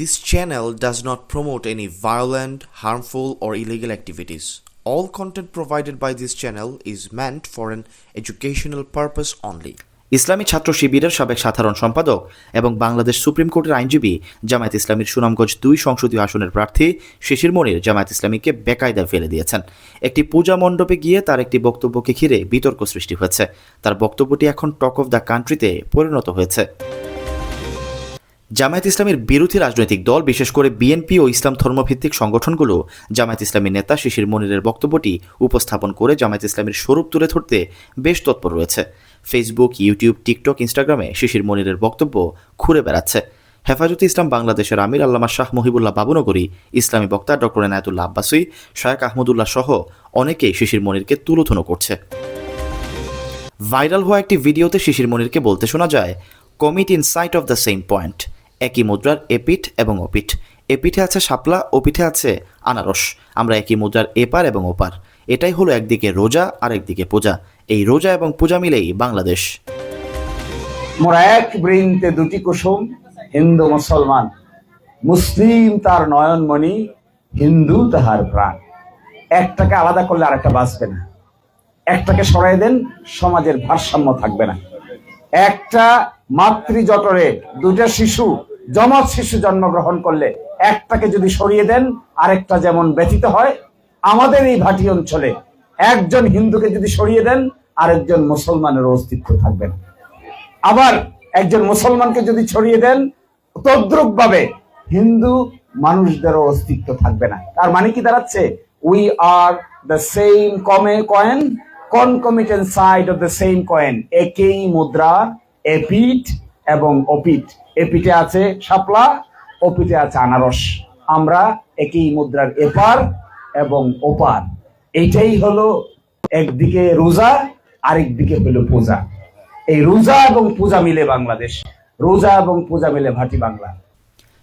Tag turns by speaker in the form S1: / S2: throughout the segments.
S1: This channel does not promote any violent, harmful, or illegal activities. All content provided by this channel is meant for an educational purpose only.
S2: ইসলামী ছাত্র শিবিরের সাবেক সাধারণ সম্পাদক এবং Bangladesh supreme কোর্টের আইনজীবী জামায়াত ইসলামীর সুনামগঞ্জ দুই সংসদীয় আসনের প্রার্থী শিশির মনির জামায়াত ইসলামীকে বেকায়দায় ফেলে দিয়েছেন একটি পূজা মণ্ডপে গিয়ে তার একটি বক্তব্যকে ঘিরে বিতর্ক সৃষ্টি হয়েছে তার বক্তব্যটি এখন টক অফ দ্য কান্ট্রিতে পরিণত হয়েছে জামায়াত ইসলামের বিরোধী রাজনৈতিক দল, বিশেষ করে বিএনপি ও ইসলাম ধর্মভিত্তিক সংগঠনগুলো, জামায়াত ইসলামী নেতা শিশির মনিরের বক্তব্যটি উপস্থাপন করে জামায়াত ইসলামের স্বরূপ তুলে ধরতে বেশ তৎপর রয়েছে। ফেসবুক ইউটিউব টিকটক ইনস্টাগ্রামে শিশির মনিরের বক্তব্য ঘুরে বেড়াচ্ছে। হেফাজতে ইসলাম বাংলাদেশের আমির আল্লামা শাহ মহিবুল্লাহ বাবুনগরী, ইসলামী বক্তা ডক্টর এনায়তুল্লাহ আব্বাসী শায়েক আহমদুল্লাহ সহ অনেকেই শিশির মনিরকে তুলোধুনো করছে। ভাইরাল হওয়া একটি ভিডিওতে শিশির মনিরকে বলতে শোনা যায় commit in side of the same point একই মুদ্রার এপিঠ এবং অপিঠ এপিঠে আছে শাপলা ওপিঠে আছে আনারস। আমরা একই মুদ্রার এপার এবং ওপার এটাই হলো একদিকে রোজা আর একদিকে পূজা। এই রোজা এবং পূজা মিলেই বাংলাদেশ।
S3: মোরা এক বৃন্তে দুটি কুসুম, হিন্দু মুসলমান। মুসলিম তার নয়নমণি, হিন্দু তাহার প্রাণ। একটাকে আলাদা করলে আরেকটা বাঁচবে না। একটাকে সরাই দেন, সমাজের ভারসাম্য থাকবে না। একটা মাতৃজটরে দুটা শিশু জমজ শিশু জন্মগ্রহণ করলে একটাকে যদি সরিয়ে দেন, আরেকটা যেমন ব্যতীত হয়, আমাদের এই ভাটি অঞ্চলে একজন হিন্দুকে যদি সরিয়ে দেন, আরেকজন মুসলমানের অস্তিত্ব থাকবে না। আবার একজন মুসলমানকে যদি ছড়িয়ে দেন তদ্রুপ ভাবে হিন্দু মানুষদেরও অস্তিত্ব থাকবে না। তার মানে কি দাঁড়াচ্ছে? We are the same come coin concomitant side of the same coin একই মুদ্রা এপিট এবং অপিট এপিটে আছে শাপলা অপিটে আছে আনারস। আমরা একই মুদ্রার এপার এবং ওপার। এইটাই হলো একদিকে রোজা, আরেকদিকে হলো পূজা। এই রোজা এবং পূজা মিলে বাংলাদেশ। রোজা এবং পূজা মিলে ভাটি বাংলা।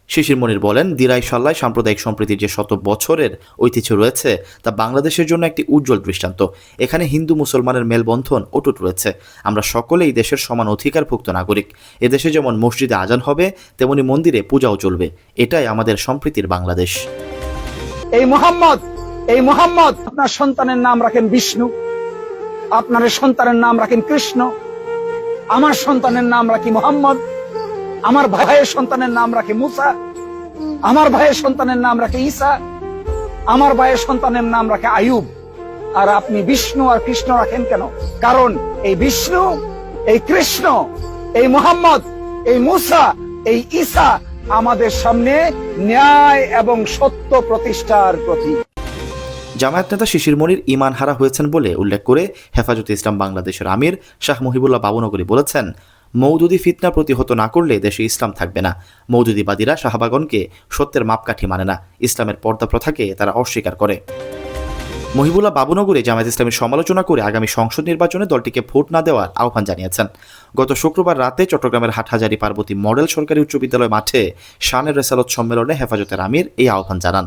S2: শিশির মনির বলেন, দিরাই সাল্লায় সাম্প্রদায়িক সম্প্রীতির যে শত বছরের ঐতিহ্য রয়েছে, তা বাংলাদেশের জন্য একটি উজ্জ্বল দৃষ্টান্ত। এখানে হিন্দু মুসলমানের মেলবন্ধন অটুট রয়েছে। আমরা সকলেই দেশের সমান অধিকারভুক্ত নাগরিক। এদেশে যেমন মসজিদে আজান হবে, তেমনি মন্দিরে পূজাও চলবে। এটাই আমাদের সম্প্রীতির বাংলাদেশ।
S3: এই মোহাম্মদ এই মোহাম্মদ, আপনার সন্তানের নাম রাখেন বিষ্ণু। আপনার সন্তানের নাম রাখেন কৃষ্ণ। আমার সন্তানের নাম রাখি মোহাম্মদ। আমার ভাইয়ের সন্তানের নাম রাখে মুসা। আমার ভাইয়ের সন্তানের নাম রাখে ঈসা। আমার ভাইয়ের সন্তানের নাম রাখে আয়ুব আর আপনি বিষ্ণু আর কৃষ্ণ রাখেন কেন? কারণ এই বিষ্ণু, এই কৃষ্ণ, এই মোহাম্মদ, এই মুসা, এই ঈসা আমাদের সামনে ন্যায় এবং সত্য প্রতিষ্ঠার প্রতীক।
S2: জামায়াত নেতা শিশির মনির ইমান হারা হয়েছেন বলে উল্লেখ করে হেফাজতে ইসলাম বাংলাদেশের আমির শাহ মহিবুল্লাহ বাবুনগরী বলেছেন মৌদুদি ফিতনা প্রতিহত না করলে দেশে ইসলাম থাকবে না। মৌদুদিবাদীরা শাহবাগনকে সত্যের মাপকাঠি মানে না, ইসলামের পর্দা প্রথাকে তারা অস্বীকার করে। মহিবুল্লাহ বাবুনগরে জামায়াত ইসলামের সমালোচনা করে আগামী সংসদ নির্বাচনে দলটিকে ভোট না দেওয়ার আহ্বান জানিয়েছেন। গত শুক্রবার রাতে চট্টগ্রামের হাটহাজারি পার্বতী মডেল সরকারি উচ্চ বিদ্যালয় মাঠে শানের রেসালত সম্মেলনে হেফাজতের আমির এই আহ্বান জানান।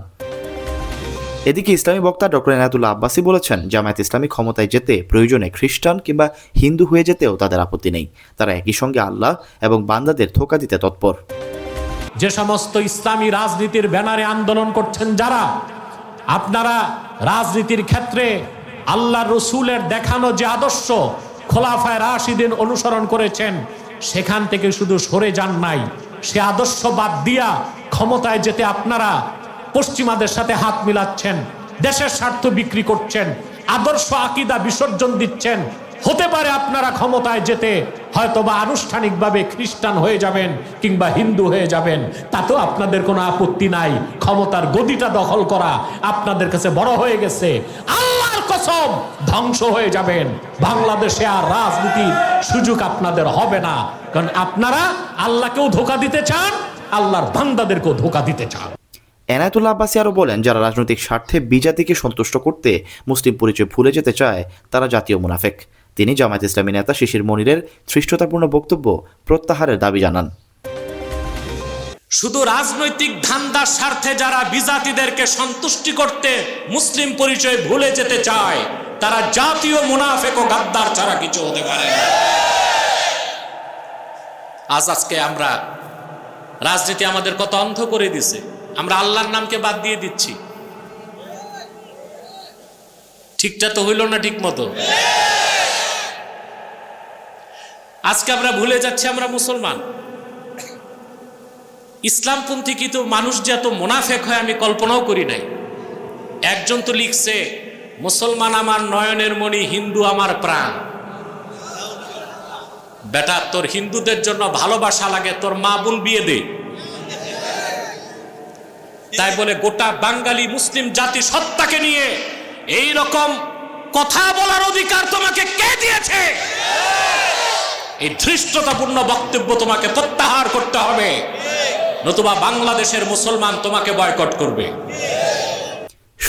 S2: এদিকে ইসলামী বক্তা ডক্টর এনায়তুল্লাহ আব্বাসী বলেছেন, জামায়াত ইসলামী ক্ষমতায় যেতে প্রয়োজনে খ্রিস্টান কিংবা হিন্দু হয়ে যেতেও তাদের আপত্তি নেই। তারা একই সঙ্গে আল্লাহ এবং বান্দাদের ধোকা দিতে তৎপর।
S4: যে সমস্ত ইসলামী রাজনীতির ব্যানারে আন্দোলন করছেন যারা, আপনারা রাজনীতির ক্ষেত্রে আল্লাহ রসুলের দেখানো যে আদর্শ খোলাফায় রাশিদিন অনুসরণ করেছেন, সেখান থেকে শুধু সরে যান নাই। সে আদর্শ বাদ দিয়া ক্ষমতায় যেতে আপনারা পশ্চিমাদের সাথে হাত মিলাচ্ছেন, দেশের স্বার্থ বিক্রি করছেন, আদর্শ আকিদা বিসর্জন দিচ্ছেন। হতে পারে আপনারা ক্ষমতায় যেতে হয়তোবা আনুষ্ঠানিকভাবে খ্রিস্টান হয়ে যাবেন কিংবা হিন্দু হয়ে যাবেন। তাতেও আপনাদের কোনো আপত্তি নাই। ক্ষমতার গদিটা দখল করা আপনাদের কাছে বড় হয়ে গেছে। আল্লাহর কসম ধ্বংস হয়ে যাবেন। বাংলাদেশে আর রাজনীতির সুযোগ আপনাদের হবে না। কারণ আপনারা আল্লাহকেও ধোকা দিতে চান, আল্লাহর বান্দাদেরকেও ধোকা দিতে চান।
S2: এনায়তুল্লাহ আব্বাসী আরও বলেন, যারা রাজনৈতিক স্বার্থে বিজাতিকে সন্তুষ্ট করতে মুসলিম পরিচয় ভুলে যেতে চায়, তারা জাতীয় মুনাফেক। তিনি জামায়াত ইসলামী নেতা শিশির মনিরের ধৃষ্টতাপূর্ণ বক্তব্য প্রত্যাহারের দাবি জানান।
S5: শুধু রাজনৈতিক ধান্দার স্বার্থে যারা বিজাতিদেরকে সন্তুষ্টি করতে মুসলিম পরিচয় ভুলে যেতে চায়, তারা জাতীয় মুনাফেক ও গাদ্দার ছাড়া কিছু হতে পারে। আজ আজকে আমরা রাজনীতি আমাদের কত অন্ধ করে দিছে। আমরা আল্লাহর নামকে বাদ দিয়ে দিচ্ছি। ঠিকটা তো হইল না ঠিক মতো আজকে আমরা ভুলে যাচ্ছি আমরা মুসলমান। ইসলামপন্থী কিন্তু মানুষ যে এত মোনাফেক হয় আমি কল্পনাও করি নাই। একজন তো লিখছে, মুসলমান আমার নয়নের মণি, হিন্দু আমার প্রাণ। বেটা, তোর হিন্দুদের জন্য ভালোবাসা লাগে, তোর মা বোন বিয়ে দে। তাই বলে গোটা বাঙালি মুসলিম জাতি সত্তাকে নিয়ে এই রকম কথা বলার অধিকার তোমাকে কে দিয়েছে? এই ধৃষ্টতাপূর্ণ বক্তব্য তোমাকে প্রত্যাহার করতে হবে। নতুবা বাংলাদেশের মুসলমান তোমাকে বয়কট করবে।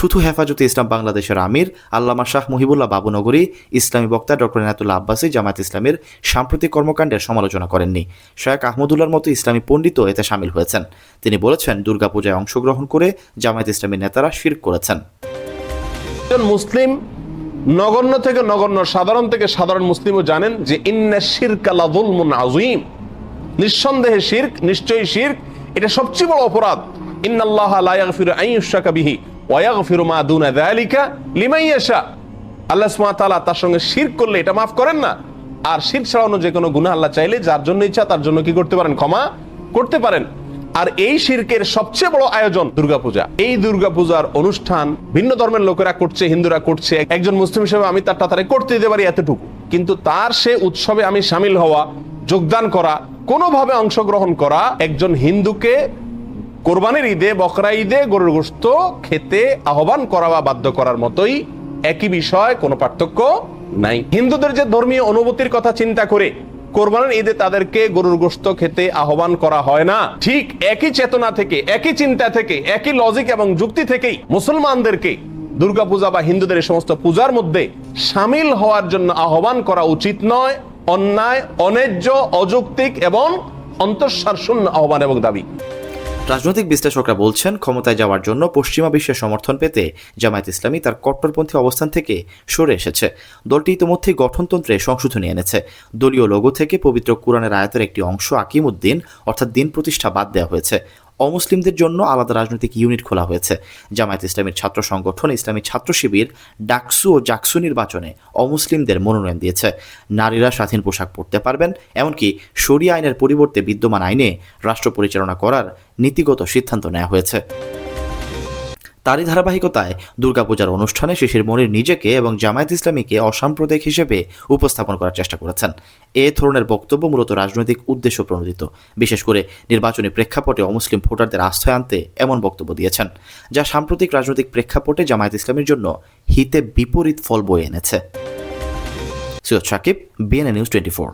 S2: শুধু হেফাজতে ইসলাম বাংলাদেশের আমির, আল্লামা শাহ মুহিবুল্লাহ বাবুনগরী ইসলামী বক্তা ডক্টর এনাতুল্লাহ আব্বাসী জামাত ইসলামের সাম্প্রতিক কর্মকাণ্ডের সমালোচনা করেননি। শেখ আহমদুল্লার মতো ইসলামী পণ্ডিতও এতে সামিল হয়েছেন। তিনি বলেছেন, দুর্গাপূজায় অংশগ্রহণ করে জামায়াত ইসলামীর নেতারা শির করেছেন।
S6: মুসলিম নগণ্য থেকে নগণ্য, সাধারণ থেকে সাধারণ মুসলিমও জানেন যে নিঃসন্দেহে শিরক, নিশ্চয়ই শিরক, এটা সবচেয়ে বড় অপরাধ। ইন্নাল্লাহা লা ইয়াগফিরু আন ইউশরাকা বিহি। ওয়া ইয়াগফিরু মা দুনা যালিকা লিমান ইয়াশা। আল্লাহ ওয়া তাআলা তার সঙ্গে শিরক করলে এটা মাফ করেন না। আর শিরক ছাড়ানো যে কোনো গুনাহ আল্লাহ চাইলে যার জন্য ইচ্ছা তার জন্য কি করতে পারেন? ক্ষমা করতে পারেন। আর এই শিরকের সবচেয়ে বড় আয়োজন দুর্গাপূজা। এই দুর্গাপূজার অনুষ্ঠান ভিন্ন ধর্মের লোকেরা করছে, হিন্দুরা করছে। একজন মুসলিম হিসেবে আমি তার তারে করতে দিতে পারি এতটুকু। কিন্তু তার সে উৎসবে আমি সামিল হওয়া, যোগদান করা, কোনোভাবে অংশগ্রহণ করা, একজন হিন্দুকে কোরবানির ঈদে, বকরা ঈদে গরুর গোস্ত খেতে আহ্বান করা বা বাধ্য করার মতোই একই বিষয়, কোনো পার্থক্য নাই। হিন্দুদের যে ধর্মীয় অনুভূতির কথা চিন্তা করে কোরবানির ঈদে তাদেরকে গরুর গোস্ত খেতে আহ্বান করা হয় না, ঠিক একই চেতনা থেকে, একই চিন্তা থেকে, একই লজিক এবং যুক্তি থেকেই মুসলমানদেরকে দুর্গাপূজা বা হিন্দুদের এই সমস্ত পূজার মধ্যে সামিল হওয়ার জন্য আহ্বান করা উচিত নয়, অন্যায়, অন্যায্য, অযৌক্তিক এবং অন্তঃসার শূন্য আহ্বান এবং দাবি।
S2: রাজনৈতিক বিশ্লেষকরা বলছেন, ক্ষমতায় যাওয়ার জন্য পশ্চিমা বিশ্বের সমর্থন পেতে জামায়াত ইসলামী তার কট্টরপন্থী অবস্থান থেকে সরে এসেছে। দলটি ইতিমধ্যেই গঠনতন্ত্রে সংশোধনী এনেছে। দলীয় লোগো থেকে পবিত্র কোরআনের আয়াতের একটি অংশ আকিম উদ্দিন অর্থাৎ দিন প্রতিষ্ঠা বাদ দেওয়া হয়েছে। অমুসলিমদের জন্য আলাদা রাজনৈতিক ইউনিট খোলা হয়েছে। জামায়াত ইসলামীর ছাত্র সংগঠন ইসলামী ছাত্র শিবির, ডাকসু ও জাকসু নির্বাচনে অমুসলিমদের মনোনয়ন দিয়েছে। নারীরা স্বাধীন পোশাক পরতে পারবেন, এমনকি সরিয়া আইনের পরিবর্তে বিদ্যমান আইনে রাষ্ট্র পরিচালনা করার নীতিগত সিদ্ধান্ত নেওয়া হয়েছে। তারই ধারাবাহিকতায় দুর্গাপূজার অনুষ্ঠানে শিশির মনির নিজেকে এবং জামায়াত ইসলামীকে অসাম্প্রদায়িক হিসেবে উপস্থাপন করার চেষ্টা করেছেন। এ ধরনের বক্তব্য মূলত রাজনৈতিক উদ্দেশ্য প্রণোদিত। বিশেষ করে নির্বাচনী প্রেক্ষাপটে অমুসলিম ভোটারদের আশ্রয় আনতে এমন বক্তব্য দিয়েছেন, যা সাম্প্রতিক রাজনৈতিক প্রেক্ষাপটে জামায়াত ইসলামের জন্য হিতে বিপরীত ফল বয়ে এনেছে। Syed Sakib BNA news twenty four